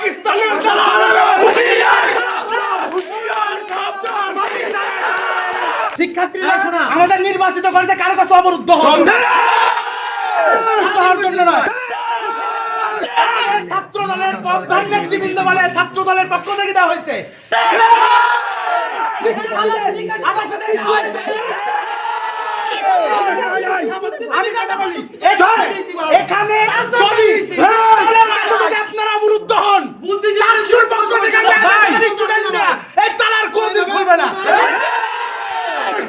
পাকিস্তানের শিক্ষার্থীরা আমাদের নির্বাচিত কলেজে কারও কাছে অবরুদ্ধ হওয়ার জন্য। নয়। ছাত্র দলের প্রধান নেতৃবৃন্দ পক্ষ থেকে দেওয়া হয়েছে।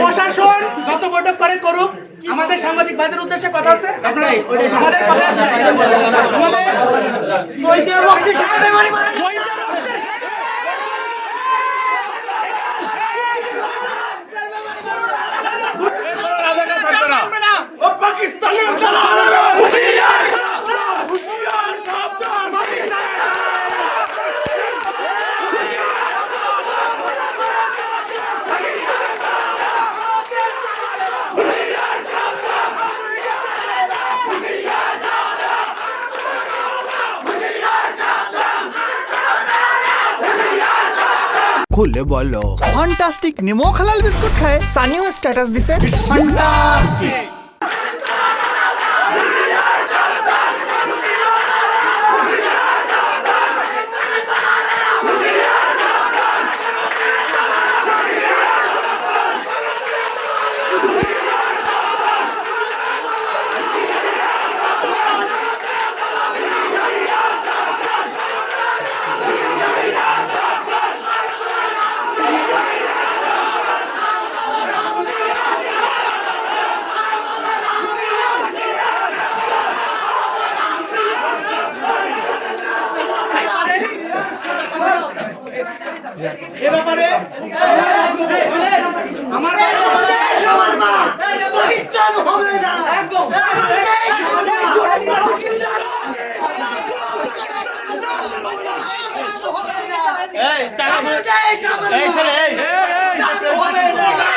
প্রশাসন যত বৈঠক করে করুক। আমাদের সাংবাদিক ভাইদের উদ্দেশ্যে কথা আছে? আমাদের কথা আছে। আমাদের খুলে বলো। ফ্যান্টাস্টিক নিমো খালাল বিস্কুট খায়। সানিও স্ট্যাটাস দিছে। এ ব্যাপারে আমার পাকিস্তান হবে না। একদম। এই ছেলে হবে না।